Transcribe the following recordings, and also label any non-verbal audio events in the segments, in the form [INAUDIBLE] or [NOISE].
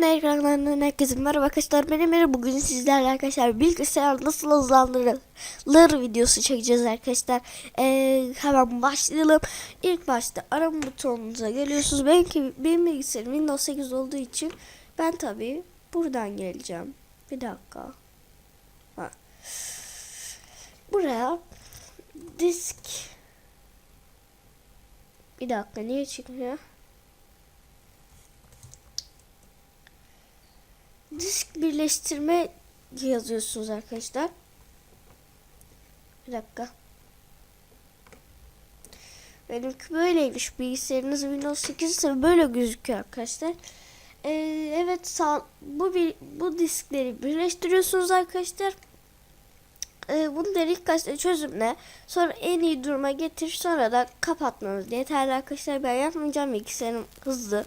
Oyun ekranlarından herkese merhaba arkadaşlar. Benim Emre bugün sizlerle arkadaşlar bilgisayar nasıl hızlandırılır videosu çekeceğiz arkadaşlar. Ee, hemen başlayalım. İlk başta arama butonunuza geliyorsunuz. Benimki benim bilgisayarım Windows 8 olduğu için ben tabii buradan geleceğim. Bir dakika. Ha. Buraya disk bir dakika niye çıkmıyor? disk birleştirme yazıyorsunuz arkadaşlar. Bir dakika. Benimki böyleymiş. Bilgisayarınız Windows 8 ise böyle gözüküyor arkadaşlar. Ee, evet sağ, bu bir, bu diskleri birleştiriyorsunuz arkadaşlar. Ee, da ilk başta çözümle sonra en iyi duruma getir sonra da kapatmanız yeterli arkadaşlar. Ben yapmayacağım bilgisayarım hızlı.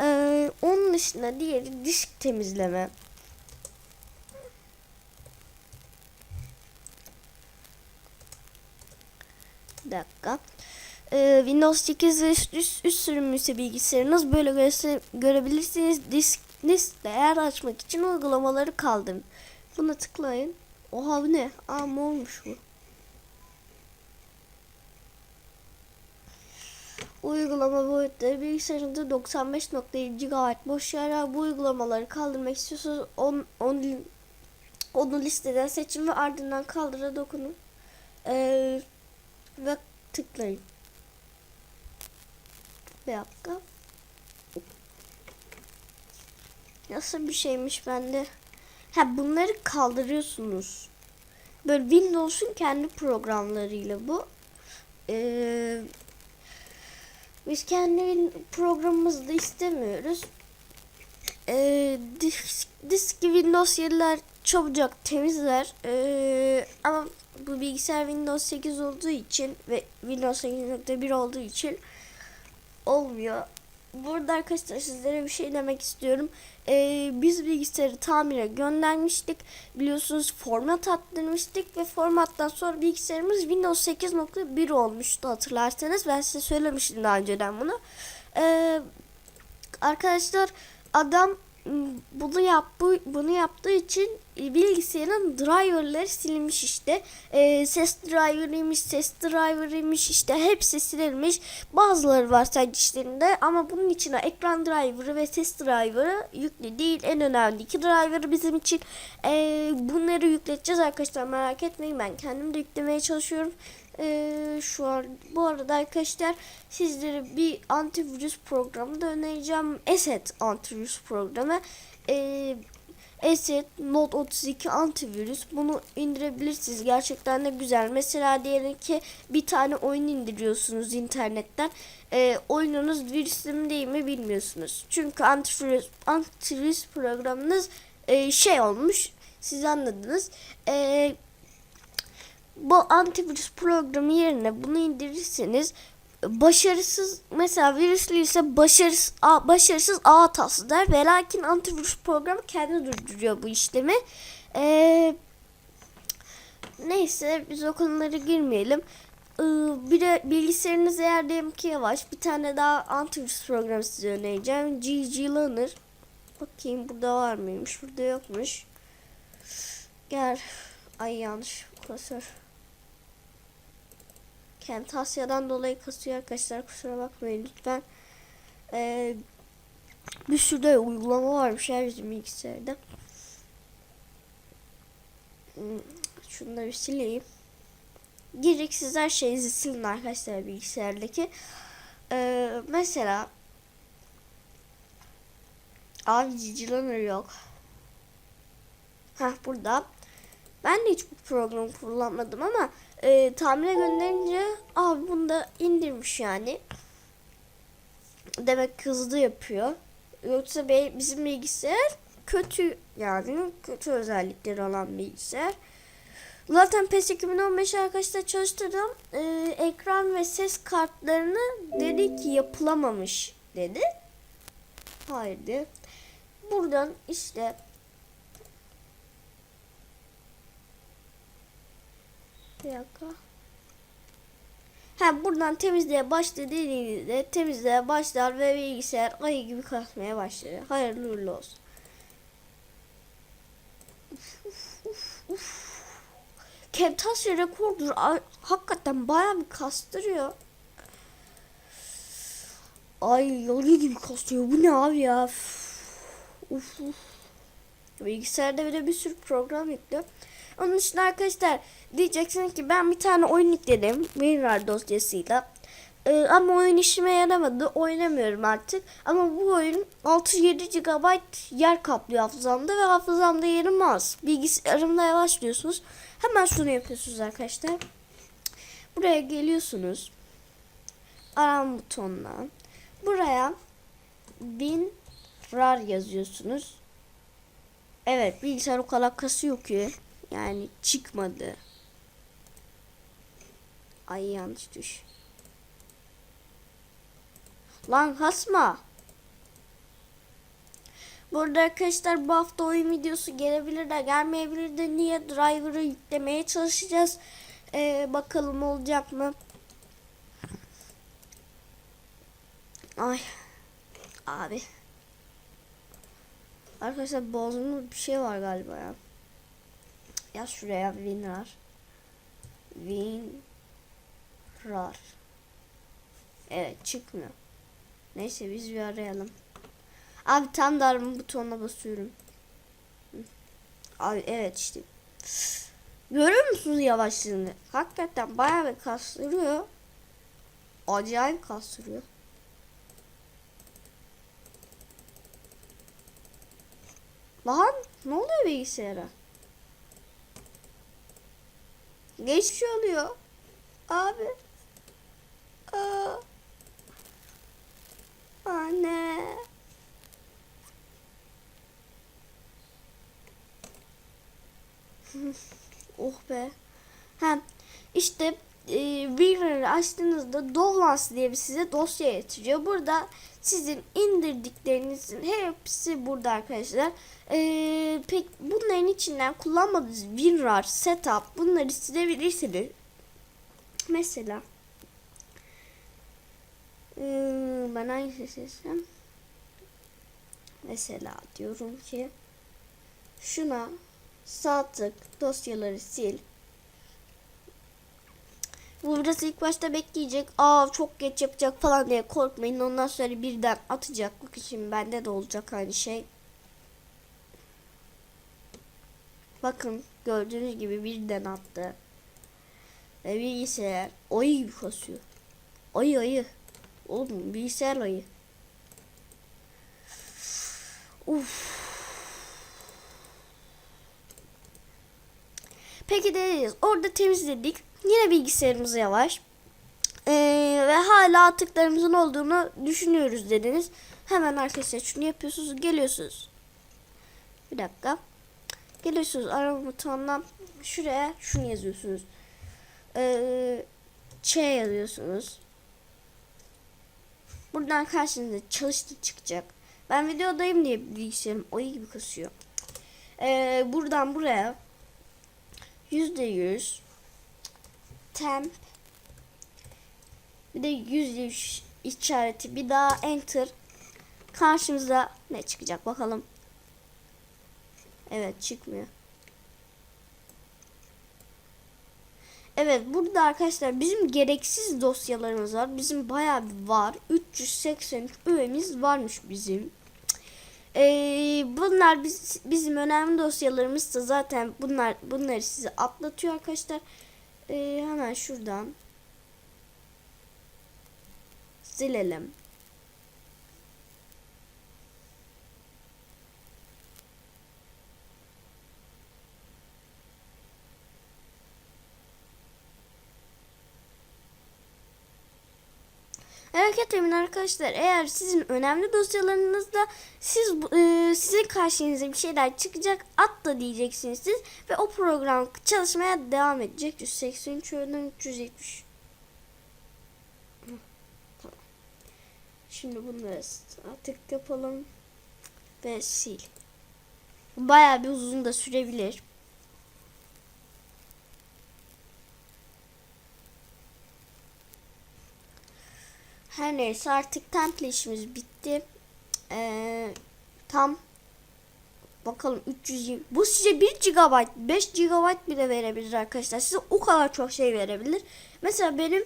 Ee, onun dışında diğeri disk temizleme. Bir dakika. Ee, Windows 8 ve üst, üst, üst sürümü ise bilgisayarınız böyle göre, görebilirsiniz. Disk, disk değer açmak için uygulamaları kaldırın. Buna tıklayın. Oha bu ne? Aa olmuş bu? uygulama boyutları bilgisayarınızda 95.7 GB boş yer. Bu uygulamaları kaldırmak istiyorsanız on, on, onu listeden seçin ve ardından kaldıra dokunun. Ee, ve tıklayın. Bir dakika. Nasıl bir şeymiş bende? Ha bunları kaldırıyorsunuz. Böyle Windows'un kendi programlarıyla bu. Eee biz kendi programımızda istemiyoruz. Ee, disk, disk Windows 7'ler çabucak temizler. Ee, ama bu bilgisayar Windows 8 olduğu için ve Windows 8.1 olduğu için olmuyor. Burada arkadaşlar sizlere bir şey demek istiyorum. Ee, biz bilgisayarı tamire göndermiştik. Biliyorsunuz format attırmıştık ve formattan sonra bilgisayarımız Windows 8.1 olmuştu hatırlarsanız. Ben size söylemiştim daha önceden bunu. Ee, arkadaşlar adam bunu yaptığı bunu yaptığı için bilgisayarın driverları silinmiş işte. E, ses driver'ıymış, ses driver'ıymış işte hepsi silinmiş. Bazıları var sadece işlerinde ama bunun içine ekran driver'ı ve ses driver'ı yüklü değil. En önemli iki driver'ı bizim için. E, bunları yükleteceğiz arkadaşlar merak etmeyin ben kendim de yüklemeye çalışıyorum. Ee, şu an bu arada arkadaşlar sizlere bir antivirüs programı da önereceğim. Eset antivirüs programı. Ee, Eset Note 32 antivirüs. Bunu indirebilirsiniz. Gerçekten de güzel. Mesela diyelim ki bir tane oyun indiriyorsunuz internetten. Ee, oyununuz virüslü mü değil mi bilmiyorsunuz. Çünkü antivirüs, antivirüs programınız e, şey olmuş. Siz anladınız. Eee bu antivirüs programı yerine bunu indirirseniz başarısız mesela virüslü ise başarısız, a, başarısız ağ hatası der ve lakin antivirüs programı kendi durduruyor bu işlemi. Ee, neyse biz o konulara girmeyelim. Ee, bir de bilgisayarınız eğer diyelim ki yavaş bir tane daha antivirüs programı size önereceğim. GG Learner. Bakayım burada var mıymış? Burada yokmuş. Gel. Ay yanlış klasör. Camtasia'dan dolayı kasıyor arkadaşlar kusura bakmayın lütfen. Ee, bir sürü uygulama varmış her bizim bilgisayarda. Hmm, şunları bir sileyim. Gereksiz her şeyi silin arkadaşlar bilgisayardaki. Ee, mesela Abi cicilanır yok. Heh burada. Ben de hiç bu programı kullanmadım ama e, tamire gönderince abi bunu da indirmiş yani. Demek hızlı yapıyor. Yoksa be, bizim bilgisayar kötü yani kötü özellikleri olan bilgisayar. Zaten PES 2015 arkadaşlar çalıştırdım. Ee, ekran ve ses kartlarını dedi ki yapılamamış dedi. Haydi. Buradan işte Bir dakika. Ha buradan temizliğe başla dediğinizde temizliğe başlar ve bilgisayar ayı gibi kasmaya başlar. Hayırlı uğurlu olsun. Uf, a- hakikaten bayağı bir kastırıyor. Ay yolu gibi kastırıyor. Bu ne abi ya? Uf, uf. Bilgisayarda bir de bir sürü program yüklü. Onun için arkadaşlar diyeceksiniz ki ben bir tane oyun yükledim. WinRAR dosyasıyla. Ee, ama oyun işime yaramadı. Oynamıyorum artık. Ama bu oyun 6-7 GB yer kaplıyor hafızamda ve hafızamda yerim az. Bilgisayarımda yavaşlıyorsunuz. Hemen şunu yapıyorsunuz arkadaşlar. Buraya geliyorsunuz. Aram butonuna. Buraya WinRAR yazıyorsunuz. Evet bilgisayar o kadar kasıyor ki. Yani çıkmadı. Ay yanlış düş. Lan kasma. Burada arkadaşlar bu hafta oyun videosu gelebilir de gelmeyebilir de niye driver'ı yüklemeye çalışacağız. Ee, bakalım olacak mı? Ay. Abi. Arkadaşlar boğazımda bir şey var galiba ya. Yaz şuraya WinRAR. WinRAR. Evet çıkmıyor. Neyse biz bir arayalım. Abi tam da arama butonuna basıyorum. Abi evet işte. Görüyor musunuz yavaşlığını? Hakikaten bayağı bir kastırıyor. Acayip kastırıyor. Lan ne oluyor bilgisayara? Geçmiş oluyor. Abi. Aa. Anne. [LAUGHS] oh be. Ha işte e, WinRAR'ı açtığınızda Dovlans diye bir size dosya getiriyor. Burada sizin indirdiklerinizin hepsi burada arkadaşlar. E, pek bunların içinden kullanmadığınız WinRAR setup bunları silebilirsiniz. Mesela e, ben hangisini seçsem? Mesela diyorum ki şuna sağ tık dosyaları sil. Bu ilk başta bekleyecek. Aa çok geç yapacak falan diye korkmayın. Ondan sonra birden atacak. Bakın şimdi bende de olacak aynı şey. Bakın gördüğünüz gibi birden attı. Ve bilgisayar ayı gibi kasıyor. Ayı ayı. Oğlum bilgisayar ayı. Uf. Peki dediniz orada temizledik. Yine bilgisayarımız yavaş. Ee, ve hala atıklarımızın olduğunu düşünüyoruz dediniz. Hemen arkadaşlar şunu yapıyorsunuz. Geliyorsunuz. Bir dakika. Geliyorsunuz arama butonundan şuraya şunu yazıyorsunuz. Ee, Ç yazıyorsunuz. Buradan karşınıza çalıştı çıkacak. Ben videodayım diye bilgisayarım ayı gibi kasıyor. Ee, buradan buraya yüzde yüz temp bir de yüzde yüz işareti bir daha enter karşımıza ne çıkacak bakalım. Evet çıkmıyor. Evet burada arkadaşlar bizim gereksiz dosyalarımız var. Bizim bayağı var. 383 üyemiz varmış bizim. Ee, bunlar biz, bizim önemli dosyalarımız da zaten bunlar bunları size atlatıyor arkadaşlar. Ee, hemen şuradan silelim. Merak etmeyin arkadaşlar. Eğer sizin önemli dosyalarınızda siz e, sizin karşınıza bir şeyler çıkacak atla diyeceksiniz siz ve o program çalışmaya devam edecek. 183 öğeden 370. Hı, Tamam. Şimdi bunları artık yapalım ve sil. Bayağı bir uzun da sürebilir. Her neyse artık temple işimiz bitti. Ee, tam bakalım 320 bu size 1 GB 5 GB bile verebilir arkadaşlar. Size o kadar çok şey verebilir. Mesela benim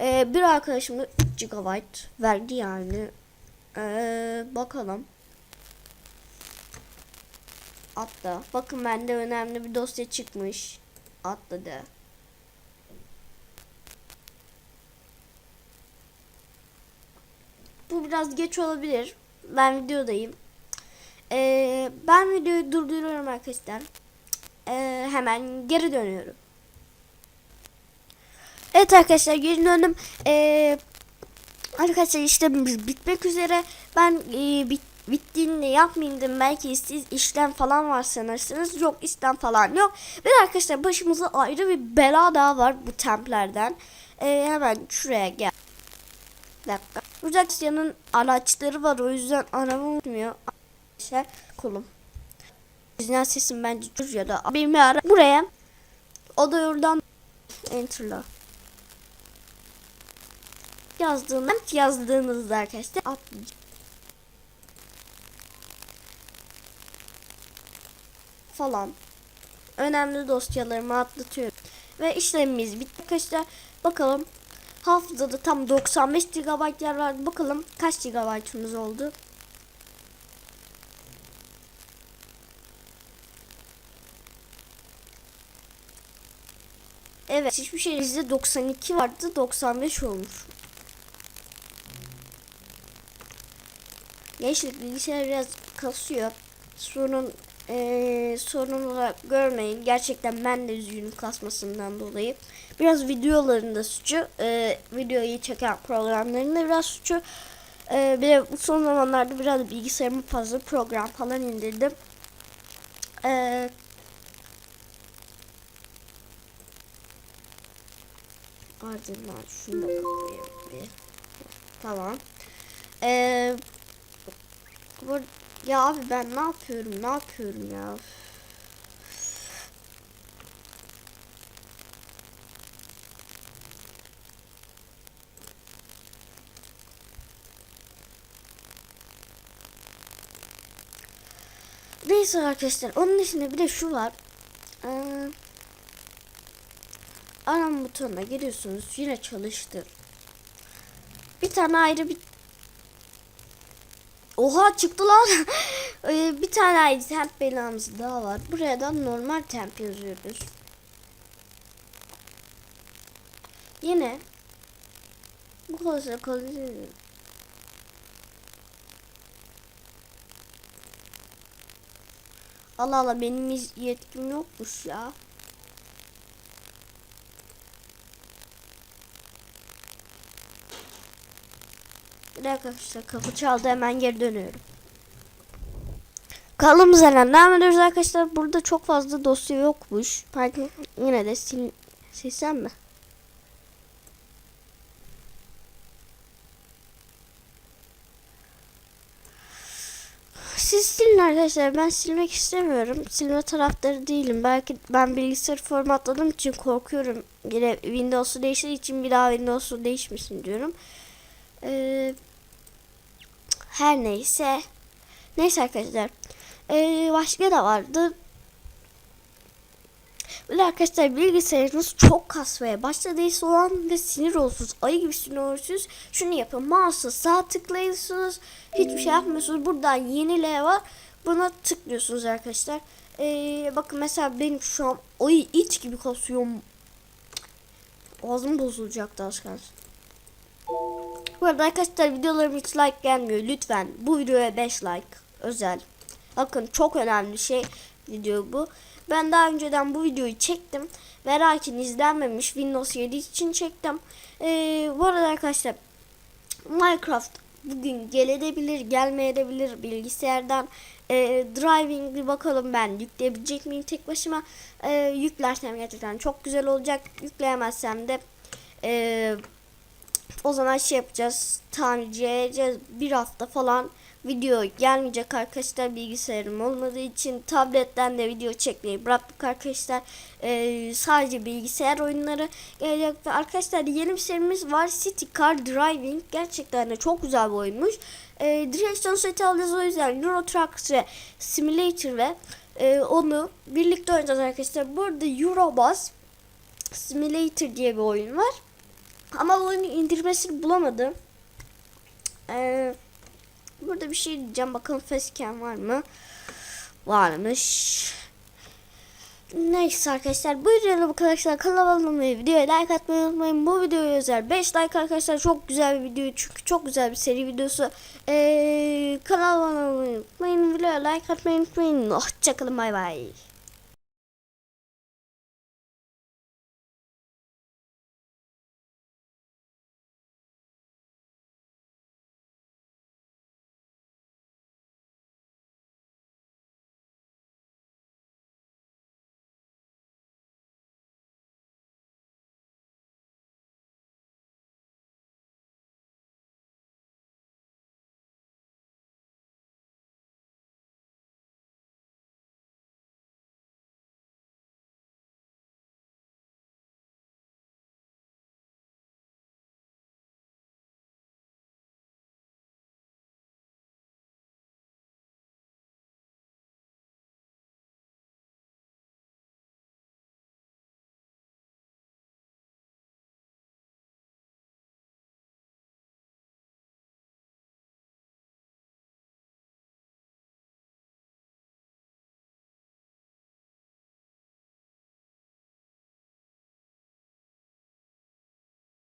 e, bir arkadaşım da 3 GB verdi yani. Ee, bakalım. Atla. Bakın bende önemli bir dosya çıkmış. Atladı. Bu biraz geç olabilir. Ben videodayım. Ee, ben videoyu durduruyorum arkadaşlar. Ee, hemen geri dönüyorum. Evet arkadaşlar geri döndüm. Ee, arkadaşlar işlemimiz bitmek üzere. Ben e, bit, bittiğinde yapmayayım. Belki siz işlem falan var sanırsınız. Yok işlem falan yok. Ve arkadaşlar başımıza ayrı bir bela daha var bu templerden. Ee, hemen şuraya gel. Dakika. Rujaxia'nın araçları var o yüzden araba unutmuyor. Arkadaşlar kolum. Yüzünden sesim bence dur ya da benim ara buraya o da oradan enter'la yazdığında yazdığınızda arkadaşlar atlayacak. falan önemli dosyalarımı atlatıyorum. Ve işlemimiz bitti arkadaşlar. Bakalım hafızada tam 95 GB yer var. Bakalım kaç GB'ımız oldu. Evet hiçbir şey bizde 92 vardı 95 olmuş. Gençlik bilgisayar biraz kasıyor. Sorun eee sorun olarak görmeyin. Gerçekten ben de üzgünüm kasmasından dolayı. Biraz videolarında suçu, eee, videoyu çeken programlarında biraz suçu. Eee bir de son zamanlarda biraz bilgisayarıma fazla program falan indirdim. Eee ardından şunu da bir. Tamam. Eee bu ya abi ben ne yapıyorum? Ne yapıyorum ya? Neyse arkadaşlar onun dışında bir de şu var. Ee, aram butonuna giriyorsunuz yine çalıştır. Bir tane ayrı bir Oha çıktı lan. [LAUGHS] Ee, bir tane ayrı temp belamız daha var. Buraya da normal temp yazıyoruz. Yine bu kadar kalıyor. Allah Allah benim yetkim yokmuş ya. Arkadaşlar kapı çaldı hemen geri dönüyorum. Kaldığımız yerden devam ediyoruz arkadaşlar. Burada çok fazla dosya yokmuş. Belki yine de sil silsem mi? Siz silin arkadaşlar. Ben silmek istemiyorum. Silme taraftarı değilim. Belki ben bilgisayarı formatladığım için korkuyorum. Yine Windows'u değiştiği için bir daha Windows'u değişmesin diyorum. Ee, her neyse. Neyse arkadaşlar. Ee, başka da vardı. Böyle arkadaşlar bilgisayarınız çok kasmaya başladıysa o an ve sinir olsunuz. Ayı gibi sinir olursunuz. Şunu yapın. Mouse'a sağ tıklıyorsunuz. Hiçbir şey yapmıyorsunuz. Buradan yenile var. Buna tıklıyorsunuz arkadaşlar. Ee, bakın mesela benim şu an ayı it gibi kasıyorum. Ağzım bozulacaktı az kalsın. Bu arada arkadaşlar videolarım hiç like gelmiyor. Lütfen bu videoya 5 like özel. Bakın çok önemli şey video bu. Ben daha önceden bu videoyu çektim. Ve lakin izlenmemiş Windows 7 için çektim. Ee, bu arada arkadaşlar Minecraft bugün gelebilir gelmeyebilir bilgisayardan. Ee, driving bir bakalım ben yükleyebilecek miyim tek başıma. Ee, yüklersem gerçekten çok güzel olacak. Yükleyemezsem de eee o zaman şey yapacağız. Tamirciye bir hafta falan video gelmeyecek arkadaşlar bilgisayarım olmadığı için tabletten de video çekmeyi bıraktık arkadaşlar. Ee, sadece bilgisayar oyunları gelecek ve arkadaşlar yeni bir serimiz var City Car Driving gerçekten de çok güzel bir oyunmuş. Ee, direksiyon seti alacağız o yüzden Euro Truck ve Simulator ve e, onu birlikte oynayacağız arkadaşlar. Burada Eurobus Simulator diye bir oyun var. Ama oyunu indirmesini bulamadım. Ee, burada bir şey diyeceğim. Bakalım facecam var mı? Varmış. Neyse arkadaşlar bu videoda bu arkadaşlar kanala abone olmayı videoya like atmayı unutmayın bu videoya özel 5 like arkadaşlar çok güzel bir video çünkü çok güzel bir seri videosu ee, kanala abone olmayı unutmayın videoya like atmayı unutmayın hoşçakalın bay bay